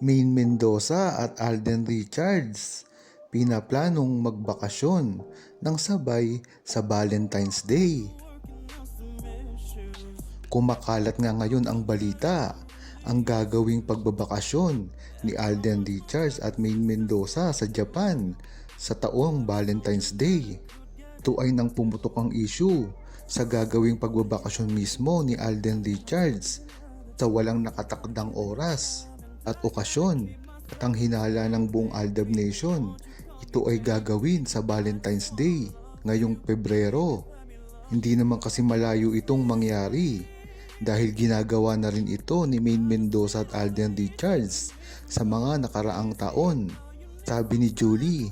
Main Mendoza at Alden Richards pinaplanong magbakasyon ng sabay sa Valentine's Day. Kumakalat nga ngayon ang balita ang gagawing pagbabakasyon ni Alden Richards at Main Mendoza sa Japan sa taong Valentine's Day. Ito ay nang pumutok ang issue sa gagawing pagbabakasyon mismo ni Alden Richards sa walang nakatakdang oras at okasyon at ang hinala ng buong Aldab Nation. Ito ay gagawin sa Valentine's Day ngayong Pebrero. Hindi naman kasi malayo itong mangyari dahil ginagawa na rin ito ni Main Mendoza at Alden Richards sa mga nakaraang taon. Sabi ni Julie,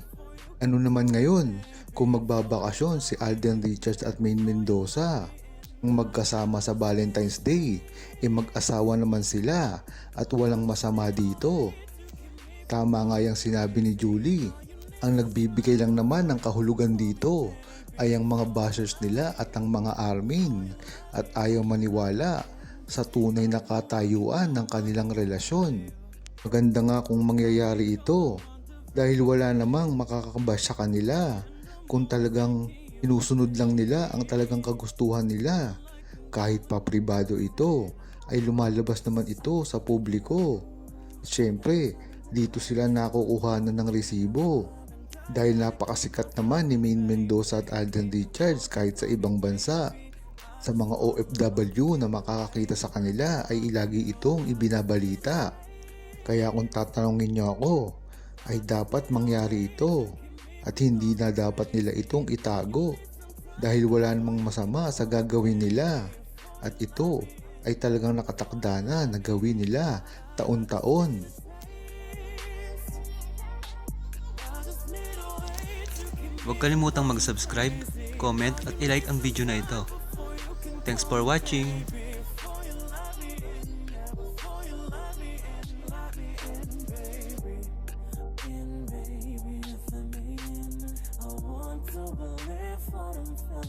ano naman ngayon kung magbabakasyon si Alden Richards at Main Mendoza? Magkasama sa Valentine's Day, e mag-asawa naman sila at walang masama dito. Tama nga yung sinabi ni Julie. Ang nagbibigay lang naman ng kahulugan dito ay ang mga bashers nila at ang mga armin at ayaw maniwala sa tunay na katayuan ng kanilang relasyon. Maganda nga kung mangyayari ito dahil wala namang makakabash sa kanila kung talagang inusunod lang nila ang talagang kagustuhan nila. Kahit pa pribado ito ay lumalabas naman ito sa publiko. Siyempre, dito sila nakukuhanan ng resibo. Dahil napakasikat naman ni Main Mendoza at Alden Richards kahit sa ibang bansa. Sa mga OFW na makakakita sa kanila ay ilagi itong ibinabalita. Kaya kung tatanungin niyo ako, ay dapat mangyari ito at hindi na dapat nila itong itago dahil wala namang masama sa gagawin nila at ito ay talagang nakatakda na na gawin nila taon-taon. Huwag kalimutang mag-subscribe, comment at i-like ang video na ito. Thanks for watching!